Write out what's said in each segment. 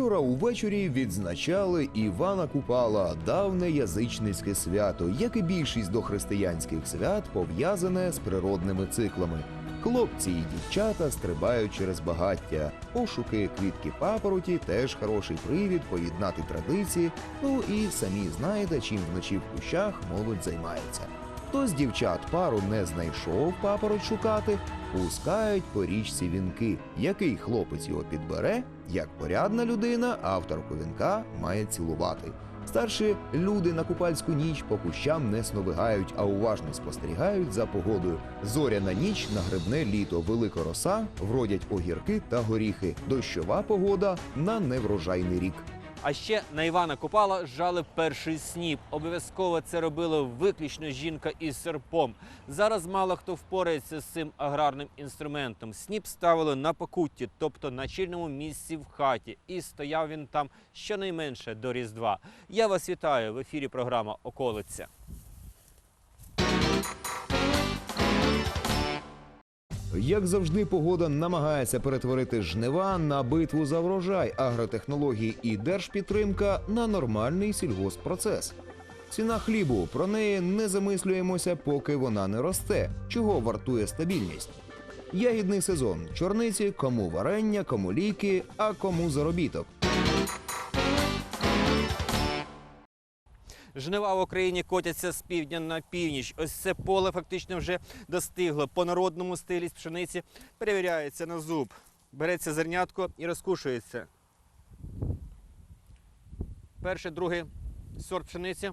Вчора увечері відзначали Івана Купала, давне язичницьке свято, як і більшість дохристиянських свят, пов'язане з природними циклами. Хлопці і дівчата стрибають через багаття. Пошуки квітки папороті теж хороший привід поєднати традиції. Ну і самі знаєте, чим вночі в кущах молодь займається. Хто з дівчат пару не знайшов папороть шукати, пускають по річці вінки. Який хлопець його підбере, як порядна людина, авторку вінка має цілувати. Старші люди на купальську ніч по кущам не сновигають, а уважно спостерігають за погодою. Зоряна ніч на грибне літо, велика роса, вродять огірки та горіхи. Дощова погода на неврожайний рік. А ще на Івана Купала жали перший сніп. Обов'язково це робила виключно жінка із серпом. Зараз мало хто впорається з цим аграрним інструментом. Сніп ставили на покутті, тобто на чільному місці в хаті. І стояв він там щонайменше до Різдва. Я вас вітаю в ефірі. Програма Околиця. Як завжди, погода намагається перетворити жнива на битву за врожай, агротехнології і держпідтримка на нормальний сільгосппроцес. Ціна хлібу про неї не замислюємося, поки вона не росте. Чого вартує стабільність? Ягідний сезон. Чорниці, кому варення, кому ліки, а кому заробіток. Жнива в Україні котяться з півдня на північ. Ось це поле фактично вже достигло. По народному стилі з пшениці перевіряється на зуб. Береться зернятко і розкушується. Перший, другий сорт пшениці.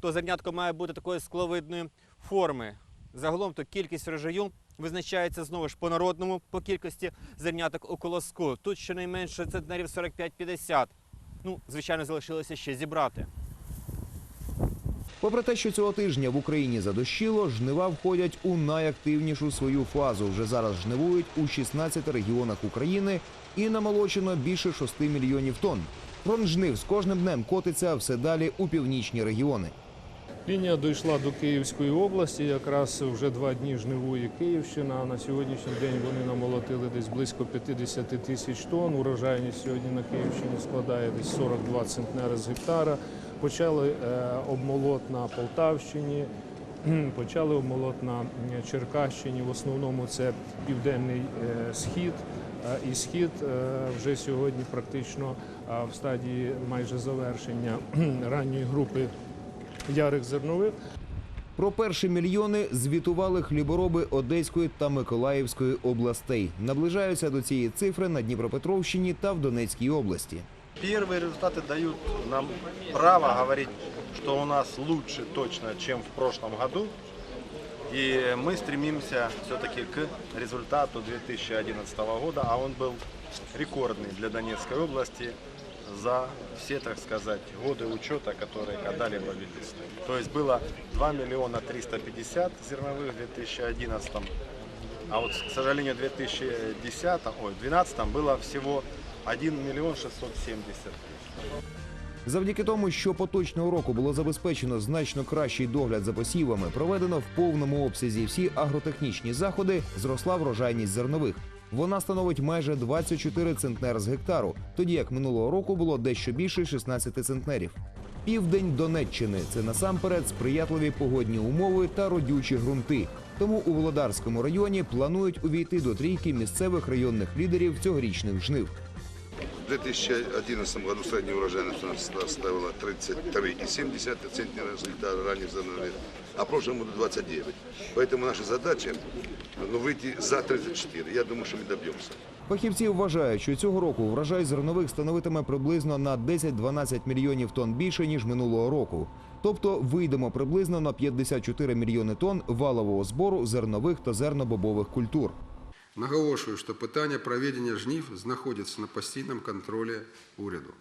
То зернятко має бути такої скловидної форми. Загалом то кількість врожаю визначається знову ж по народному, по кількості зерняток у колоску. Тут щонайменше центнерів 45-50. Ну, звичайно, залишилося ще зібрати. Попри те, що цього тижня в Україні задощило, жнива входять у найактивнішу свою фазу. Вже зараз жнивують у 16 регіонах України і намолочено більше 6 мільйонів тонн. Фронт жнив з кожним днем котиться все далі у північні регіони. Лінія дійшла до Київської області. Якраз вже два дні жнивує Київщина. На сьогоднішній день вони намолотили десь близько 50 тисяч тонн. Урожайність сьогодні на Київщині складає десь 42 центнери з гектара. Почали е, обмолот на Полтавщині. Почали обмолот на Черкащині. В основному це південний е, схід. Е, І схід вже сьогодні практично в стадії майже завершення ранньої групи ярих зернових. Про перші мільйони звітували хлібороби Одеської та Миколаївської областей. Наближаються до цієї цифри на Дніпропетровщині та в Донецькій області. Первые результаты дают нам право говорить, что у нас лучше точно, чем в прошлом году. И мы стремимся все-таки к результату 2011 года, а он был рекордный для Донецкой области за все, так сказать, годы учета, которые когда-либо велись. То есть было 2 миллиона 350 зерновых в 2011, а вот, к сожалению, в 2010, ой, в 2012 было всего 1 миллион 670 тысяч. Завдяки тому, що поточного року було забезпечено значно кращий догляд за посівами, проведено в повному обсязі всі агротехнічні заходи, зросла врожайність зернових. Вона становить майже 24 центнер з гектару, тоді як минулого року було дещо більше 16 центнерів. Південь Донеччини це насамперед сприятливі погодні умови та родючі ґрунти. Тому у Володарському районі планують увійти до трійки місцевих районних лідерів цьогорічних жнив. В 2011 году средняя урожайность у нас составила 33,7 центнера с гектара ранних зерновых, а в прошлом году 29. Поэтому наша задача ну, выйти за 34. Я думаю, что мы добьемся. Фахівці вважають, що цього року врожай зернових становитиме приблизно на 10-12 мільйонів тонн більше ніж минулого року. Тобто вийдемо приблизно на 54 мільйони тонн валового збору зернових та зернобобових культур. Наголошую, що питання проведення жнив знаходиться на постійному контролі уряду.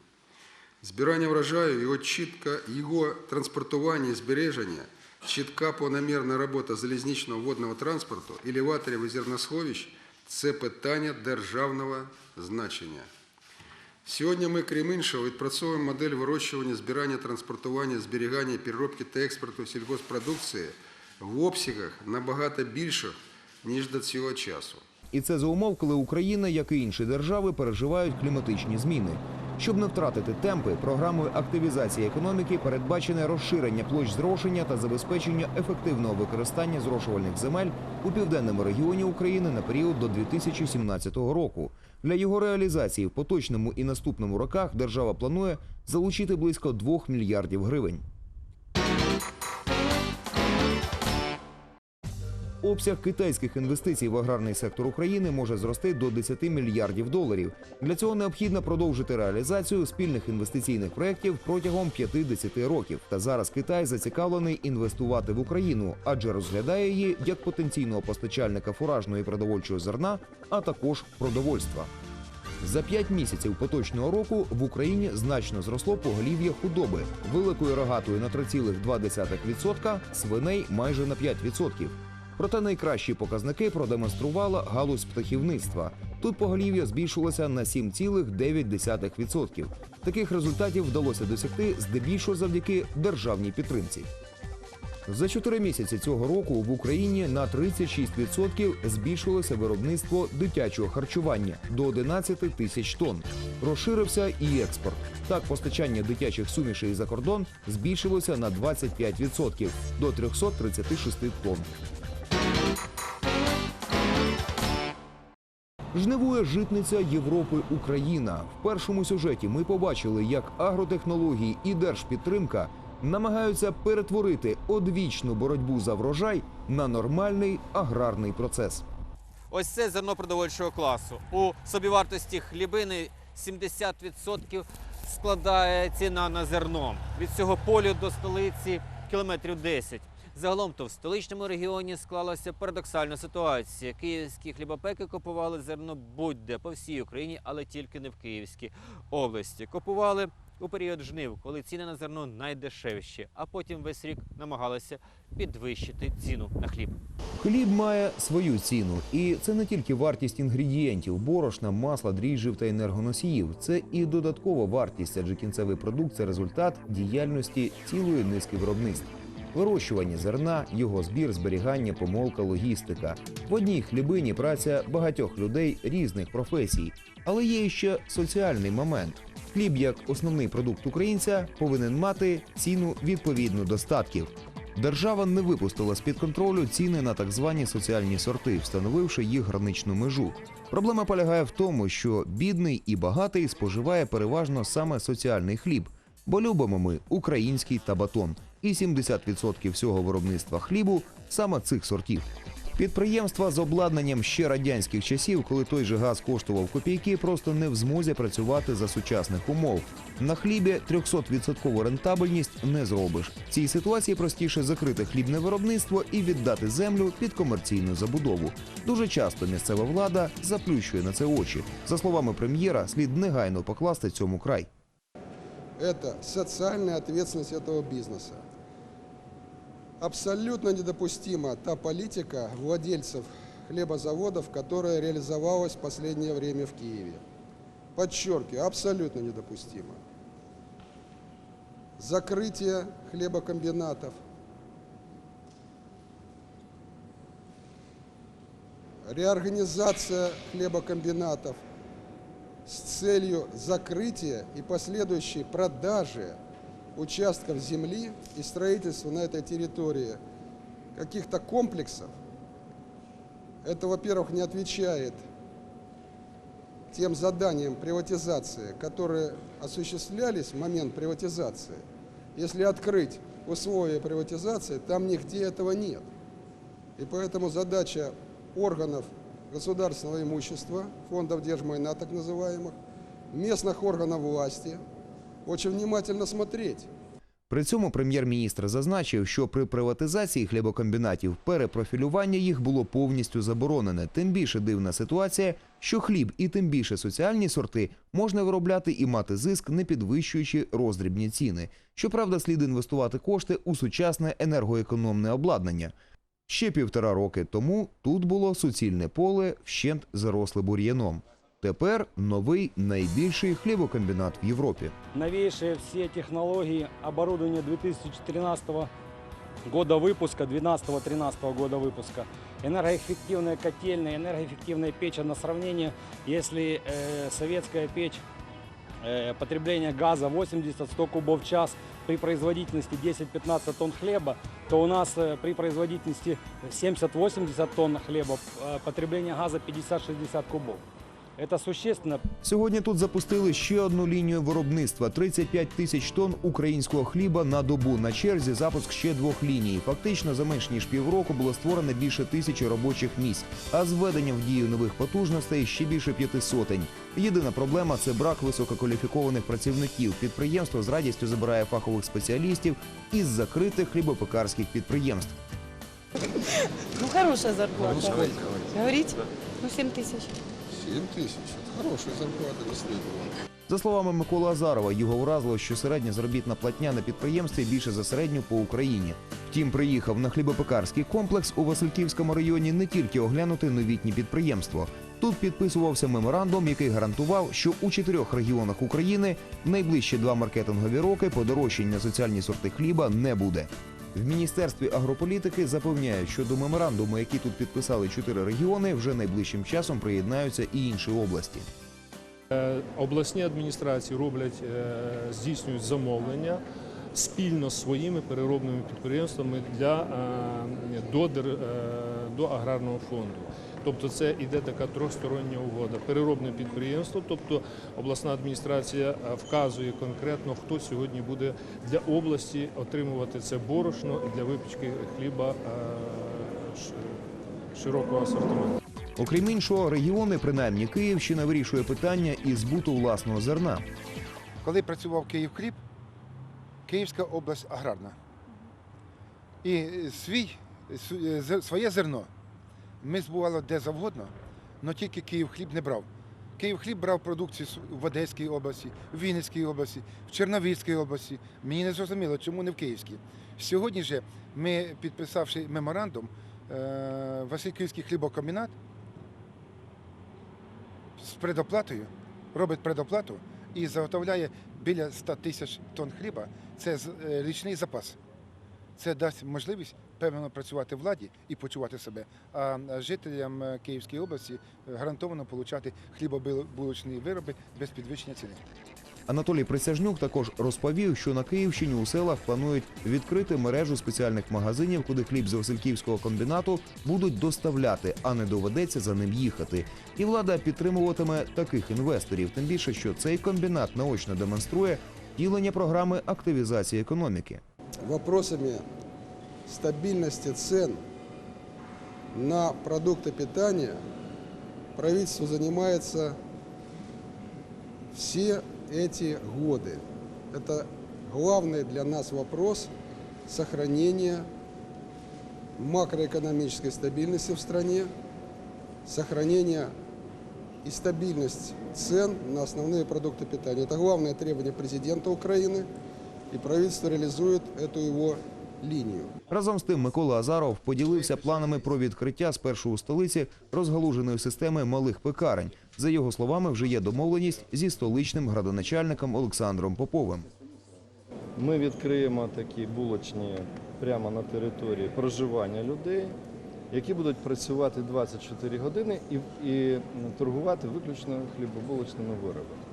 Збирання врожаю, його чітка, його транспортування і збереження, чітка планомірна робота залізничного водного транспорту, елеваторів і зерносховищ – це питання державного значення. Сьогодні ми, крім іншого, відпрацьовуємо модель вирощування, збирання, транспортування, зберігання, переробки та експорту сільгоспродукції в обсягах набагато більших, ніж до цього часу. І це за умов, коли Україна, як і інші держави, переживають кліматичні зміни. Щоб не втратити темпи, програмою активізації економіки передбачене розширення площ зрошення та забезпечення ефективного використання зрошувальних земель у південному регіоні України на період до 2017 року. Для його реалізації в поточному і наступному роках держава планує залучити близько 2 мільярдів гривень. Обсяг китайських інвестицій в аграрний сектор України може зрости до 10 мільярдів доларів. Для цього необхідно продовжити реалізацію спільних інвестиційних проєктів протягом 50 років. Та зараз Китай зацікавлений інвестувати в Україну, адже розглядає її як потенційного постачальника фуражного і продовольчого зерна, а також продовольства. За п'ять місяців поточного року в Україні значно зросло поголів'я худоби великою рогатою на 3,2%, свиней майже на 5%. Проте найкращі показники продемонструвала галузь птахівництва. Тут поголів'я збільшилося на 7,9%. Таких результатів вдалося досягти здебільшого завдяки державній підтримці. За чотири місяці цього року в Україні на 36% збільшилося виробництво дитячого харчування до 11 тисяч тонн. Розширився і експорт. Так, постачання дитячих сумішей за кордон збільшилося на 25% до 336 тонн. Жнивує житниця Європи Україна. В першому сюжеті ми побачили, як агротехнології і держпідтримка намагаються перетворити одвічну боротьбу за врожай на нормальний аграрний процес. Ось це зерно продовольчого класу. У собівартості хлібини 70% складає ціна на зерно. Від цього полю до столиці кілометрів 10. Загалом то в столичному регіоні склалася парадоксальна ситуація. Київські хлібопеки купували зерно будь-де по всій Україні, але тільки не в Київській області. Купували у період жнив, коли ціни на зерно найдешевші, а потім весь рік намагалися підвищити ціну на хліб. Хліб має свою ціну, і це не тільки вартість інгредієнтів, борошна, масла, дріжджів та енергоносіїв. Це і додаткова вартість, адже кінцевий продукт це результат діяльності цілої низки виробництв. Вирощування зерна, його збір, зберігання, помолка, логістика. В одній хлібині праця багатьох людей різних професій. Але є ще соціальний момент. Хліб, як основний продукт українця, повинен мати ціну відповідну до статків. Держава не випустила з-під контролю ціни на так звані соціальні сорти, встановивши їх граничну межу. Проблема полягає в тому, що бідний і багатий споживає переважно саме соціальний хліб, бо любимо ми український та батон, і 70% всього виробництва хлібу саме цих сортів. Підприємства з обладнанням ще радянських часів, коли той же газ коштував копійки, просто не в змозі працювати за сучасних умов. На хлібі 300% рентабельність не зробиш. В цій ситуації простіше закрити хлібне виробництво і віддати землю під комерційну забудову. Дуже часто місцева влада заплющує на це очі. За словами прем'єра, слід негайно покласти цьому край. Это социальная ответственность этого бизнеса. Абсолютно недопустима та политика владельцев хлебозаводов, которая реализовалась в последнее время в Киеве. Подчеркиваю, абсолютно недопустимо. Закрытие хлебокомбинатов, реорганизация хлебокомбинатов с целью закрытия и последующей продажи участков земли и строительства на этой территории каких-то комплексов, это, во-первых, не отвечает тем заданиям приватизации, которые осуществлялись в момент приватизации. Если открыть условия приватизации, там нигде этого нет. И поэтому задача органов государственного имущества, фондов держмайна так называемых, местных органов власти, очень внимательно смотреть, При цьому прем'єр-міністр зазначив, що при приватизації хлібокомбінатів перепрофілювання їх було повністю заборонене. Тим більше дивна ситуація, що хліб і тим більше соціальні сорти можна виробляти і мати зиск, не підвищуючи роздрібні ціни. Щоправда, слід інвестувати кошти у сучасне енергоекономне обладнання. Ще півтора роки тому тут було суцільне поле, вщент заросле бур'яном. Тепер новий найбільший хлібокомбінат в Європі. новейшие все технологии, оборудование 2013 года выпуска, 12-13 года выпуска, энергоэффективная котельная, энергоэффективная печь на сравнение, если э, советская печь э, потребление газа 80-100 кубов в час при производительности 10-15 тонн хлеба, то у нас э, при производительности 70-80 тонн хлеба э, потребление газа 50-60 кубов. Это существенно. Сьогодні тут запустили ще одну лінію виробництва 35 тисяч тонн українського хліба на добу. На черзі запуск ще двох ліній. Фактично за менш ніж півроку було створено більше тисячі робочих місць, а з введенням в дію нових потужностей ще більше п'яти сотень. Єдина проблема це брак висококваліфікованих працівників. Підприємство з радістю забирає фахових спеціалістів із закритих хлібопекарських підприємств. Ну, хорошая зарплата. Говорить? Ну, 7 тысяч. 7 тысяч. Это хорошая зарплата, действительно. За словами Миколи Азарова, його вразило, що середня заробітна платня на підприємстві більше за середню по Україні. Втім, приїхав на хлібопекарський комплекс у Васильківському районі не тільки оглянути новітні підприємство. Тут підписувався меморандум, який гарантував, що у чотирьох регіонах України в найближчі два маркетингові роки подорожчань соціальні сорти хліба не буде. В міністерстві агрополітики запевняють, що до меморандуму, який тут підписали чотири регіони, вже найближчим часом приєднаються і інші області. Е, Обласні адміністрації роблять, е, здійснюють замовлення спільно з своїми переробними підприємствами для, е, до, до аграрного фонду. Тобто це іде така трьохстороння угода. Переробне підприємство, тобто обласна адміністрація е, вказує конкретно, хто сьогодні буде для області отримувати це борошно для випічки хліба е, широкого асортименту. Окрім іншого, регіони, принаймні Київщина, вирішує питання із збуту власного зерна. Коли працював Київхліб, Київська область аграрна. І свій, своє зерно ми збували де завгодно, але тільки Київхліб не брав. Київхліб брав продукцію в Одеській області, в Вінницькій області, в Черновіцькій області. Мені не зрозуміло, чому не в Київській. Сьогодні же ми, підписавши меморандум, е, Васильківський хлібокомбінат з предоплатою робить предоплату і заготовляє біля 100 тисяч тонн хліба. Це е, річний запас. Це дасть можливість певно працювати владі і почувати себе. А жителям е, Київської області е, гарантовано отримати хлібобулочні вироби без підвищення ціни. Анатолій Присяжнюк також розповів, що на Київщині у селах планують відкрити мережу спеціальних магазинів, куди хліб з Васильківського комбінату будуть доставляти, а не доведеться за ним їхати. І влада підтримуватиме таких інвесторів, тим більше, що цей комбінат наочно демонструє втілення програми активізації економіки. Вопросами стабильности цен на продукты питания правительство занимается все эти годы. Это главный для нас вопрос сохранения макроэкономической стабильности в стране, сохранения и стабильность цен на основные продукты питания. Это главное требование президента Украины, и правительство реализует эту его линию. Разом з тим Микола Азаров поділився планами про відкриття спершу у столиці розгалуженої системи малих пекарень. За його словами, вже є домовленість зі столичним градоначальником Олександром Поповим. Ми відкриємо такі булочні прямо на території проживання людей, які будуть працювати 24 години і, і торгувати виключно хлібобулочними виробами.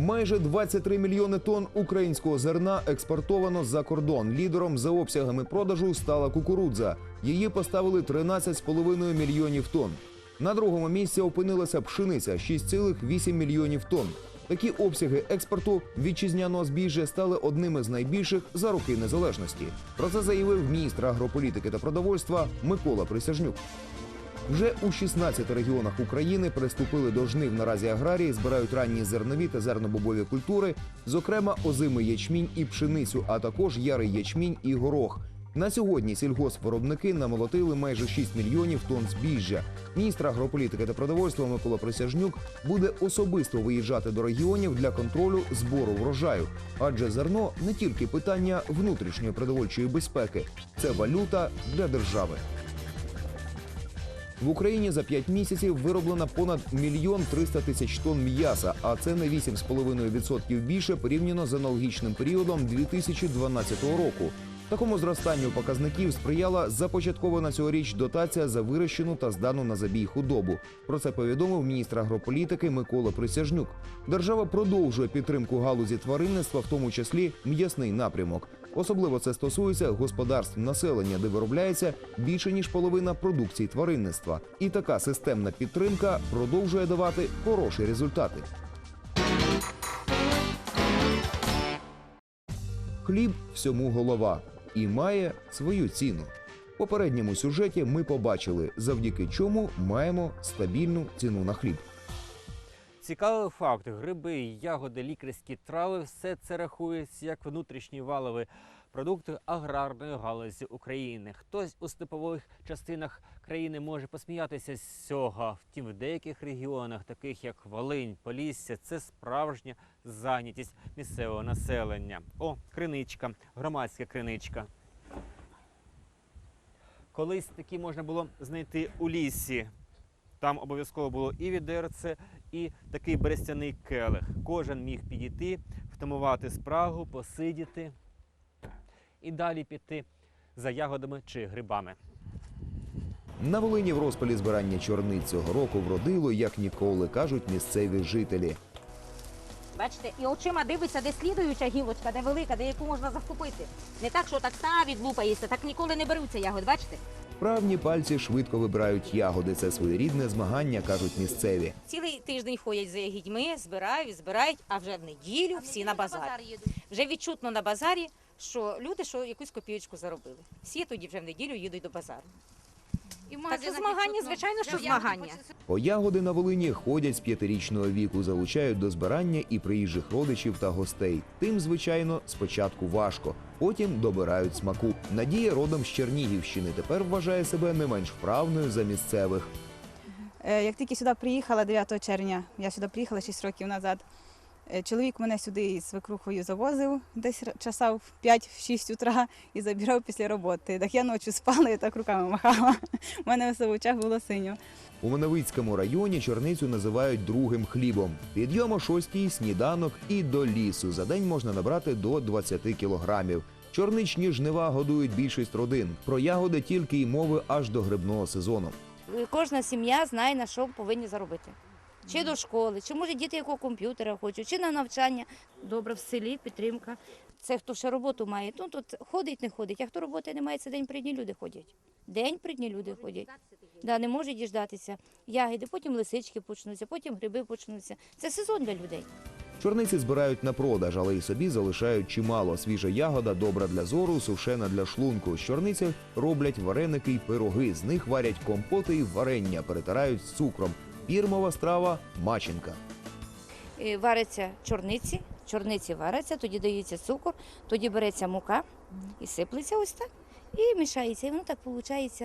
Майже 23 мільйони тонн українського зерна експортовано за кордон. Лідером за обсягами продажу стала кукурудза. Її поставили 13,5 мільйонів тонн. На другому місці опинилася пшениця 6,8 мільйонів тонн. Такі обсяги експорту вітчизняного збіжжя стали одними з найбільших за роки незалежності. Про це заявив міністр агрополітики та продовольства Микола Присяжнюк. Вже у 16 регіонах України приступили до жнив. Наразі аграрії збирають ранні зернові та зернобобові культури, зокрема озимий ячмінь і пшеницю, а також ярий ячмінь і горох. На сьогодні сільгоспвиробники намолотили майже 6 мільйонів тонн збіжжя. Міністр агрополітики та продовольства Микола Присяжнюк буде особисто виїжджати до регіонів для контролю збору врожаю, адже зерно не тільки питання внутрішньої продовольчої безпеки, це валюта для держави. В Україні за 5 місяців вироблено понад мільйон 300 тисяч тонн м'яса, а це на 8,5% більше порівняно з аналогічним періодом 2012 року. Такому зростанню показників сприяла започаткована цьогоріч дотація за вирощену та здану на забій худобу. Про це повідомив міністр агрополітики Микола Присяжнюк. Держава продовжує підтримку галузі тваринництва, в тому числі м'ясний напрямок. Особливо це стосується господарств населення, де виробляється більше ніж половина продукції тваринництва. І така системна підтримка продовжує давати хороші результати. Хліб всьому голова і має свою ціну. В попередньому сюжеті ми побачили, завдяки чому маємо стабільну ціну на хліб. Цікавий факт: гриби, ягоди, лікарські трави все це рахується як внутрішні валові продукти аграрної галузі України. Хтось у степових частинах країни може посміятися з цього. Втім, в деяких регіонах, таких як Волинь, Полісся, це справжня зайнятість місцевого населення. О, криничка, громадська криничка. Колись такі можна було знайти у лісі. Там обов'язково було і відерце, і такий берестяний келих. Кожен міг підійти, втамувати спрагу, посидіти і далі піти за ягодами чи грибами. На Волині в розпалі збирання чорниць цього року вродило як ніколи, кажуть місцеві жителі. Бачите, і очима дивиться, де слідуюча гілочка, де велика, де яку можна захопити. Не так, що так та відлупається, так ніколи не беруться ягод, бачите? Вправні пальці швидко вибирають ягоди. Це своєрідне змагання, кажуть місцеві. Цілий тиждень ходять за ягідьми, збирають, збирають, а вже в неділю всі на базар. Вже відчутно на базарі, що люди що якусь копійочку заробили. Всі тоді вже в неділю їдуть до базару. Так що змагання, звичайно, що змагання. По ягоди на Волині ходять з п'ятирічного віку, залучають до збирання і приїжджих родичів та гостей. Тим, звичайно, спочатку важко, потім добирають смаку. Надія родом з Чернігівщини. Тепер вважає себе не менш вправною за місцевих. Е, Як тільки сюди приїхала 9 червня, я сюди приїхала 6 років назад. Е, Чоловік мене сюди із свекрухою завозив десь часа в 5-6 утра і забирав після роботи. Так я ночі спала і так руками махала. У мене все в очах було синьо. У Меновицькому районі чорницю називають другим хлібом. Підйом о шостій, сніданок і до лісу. За день можна набрати до 20 кілограмів. Чорничні жнива годують більшість родин. Про ягоди тільки й мови аж до грибного сезону. Кожна сім'я знає, на що повинні заробити. Чи до школи, чи може діти якого комп'ютера хочуть, чи на навчання. Добре в селі, підтримка. Це хто ще роботу має. Ну тут ходить, не ходить. А хто роботи не має, це день при дні люди ходять. День при дні люди ходять. Да, не можуть діждатися. Ягоди, потім лисички почнуться, потім гриби почнуться. Це сезон для людей. Чорниці збирають на продаж, але й собі залишають чимало. Свіжа ягода добра для зору, сушена для шлунку. З чорниці роблять вареники й пироги. З них варять компоти і варення, перетирають з цукром. Фірмова страва маченка. Е, Варяться чорниці, чорниці варяться, тоді дається цукор, тоді береться мука і сиплеться ось так, і мішається. І воно так виходить,